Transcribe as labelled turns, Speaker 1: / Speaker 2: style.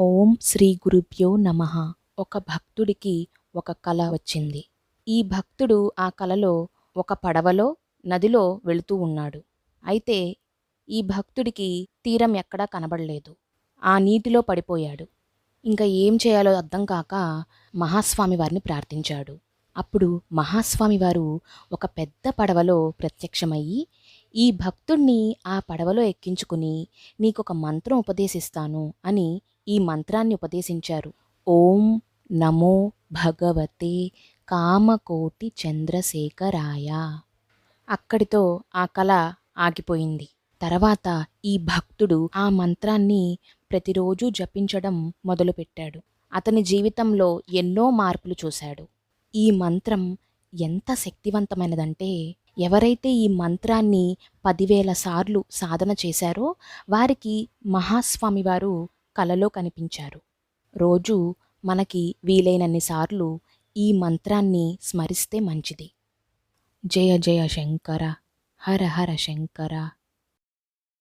Speaker 1: ఓం శ్రీ గురుభ్యో నమ. ఒక భక్తుడికి ఒక కళ వచ్చింది. ఈ భక్తుడు ఆ కలలో ఒక పడవలో నదిలో వెళుతూ ఉన్నాడు. అయితే ఈ భక్తుడికి తీరం ఎక్కడా కనబడలేదు. ఆ నీటిలో పడిపోయాడు. ఇంకా ఏం చేయాలో అర్థం కాక మహాస్వామి వారిని ప్రార్థించాడు. అప్పుడు మహాస్వామి వారు ఒక పెద్ద పడవలో ప్రత్యక్షమయ్యి ఈ భక్తుణ్ణి ఆ పడవలో ఎక్కించుకుని నీకొక మంత్రం ఉపదేశిస్తాను అని ఈ మంత్రాన్ని ఉపదేశించారు. ఓం నమో భగవతే కామకోటి చంద్రశేఖరాయ. అక్కడితో ఆ కళ ఆగిపోయింది. తర్వాత ఈ భక్తుడు ఆ మంత్రాన్ని ప్రతిరోజు జపించడం మొదలుపెట్టాడు. అతని జీవితంలో ఎన్నో మార్పులు చూశాడు. ఈ మంత్రం ఎంత శక్తివంతమైనదంటే ఎవరైతే ఈ మంత్రాన్ని పదివేల సార్లు సాధన చేశారో వారికి మహాస్వామి వారు కలలో కనిపించారు. రోజు మనకి వీలైనన్ని సార్లు ఈ మంత్రాన్ని స్మరిస్తే మంచిది. జయ జయ శంకర హర హర శంకర.